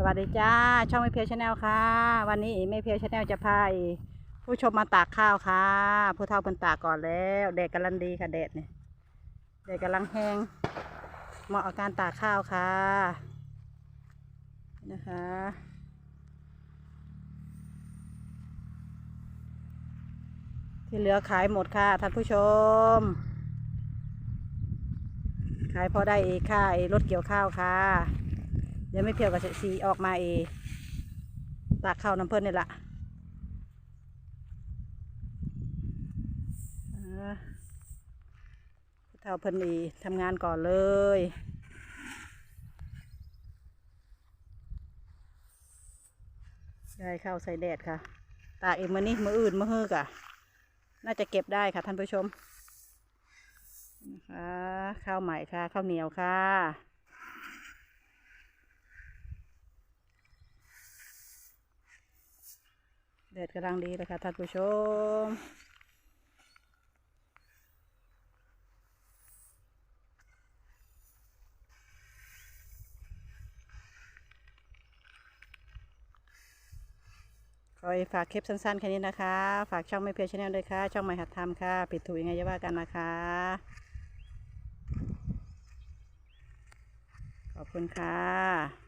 สวัสดีจ้า ช่องไม่เพียวชาแนลค่ะ วันนี้ไม่เพียวชาแนลจะพาผู้ชมมาตากข้าวค่ะ ผู้เฒ่าเพิ่นตากก่อนแล้วแดดกำลังดีค่ะแดดเนี่ยแดดกำลังแห้งเหมาะกับการตากข้าวค่ะนะคะที่เหลือขายหมดค่ะท่านผู้ชม ขายพอได้เองค่ะไอรถเกี่ยวข้าวค่ะ เดี๋ยวไม่เพียวกับสีออกมาเองตากข้าวน้ำเพิ่นนี่แหละอ่าผู้เท่าเพิ่นอีทำงานก่อนเลยได้ข้าวใส่แดดค่ะ ตากเองมานี่มืออื่นมือฮือกะน่าจะเก็บได้ค่ะท่านผู้ชมนะคะข้าวใหม่ค่ะ ข้าวเหนียวค่ะ แดดกำลังดีเลยค่ะท่านผู้ชม ขอให้ฝากคลิปสั้นๆแค่นี้นะคะ ฝากช่องไม่เพียชแนลด้วยค่ะ ช่องไม่หัดทำค่ะ ปิดถูกยังไงจะว่ากันนะคะ ขอบคุณค่ะ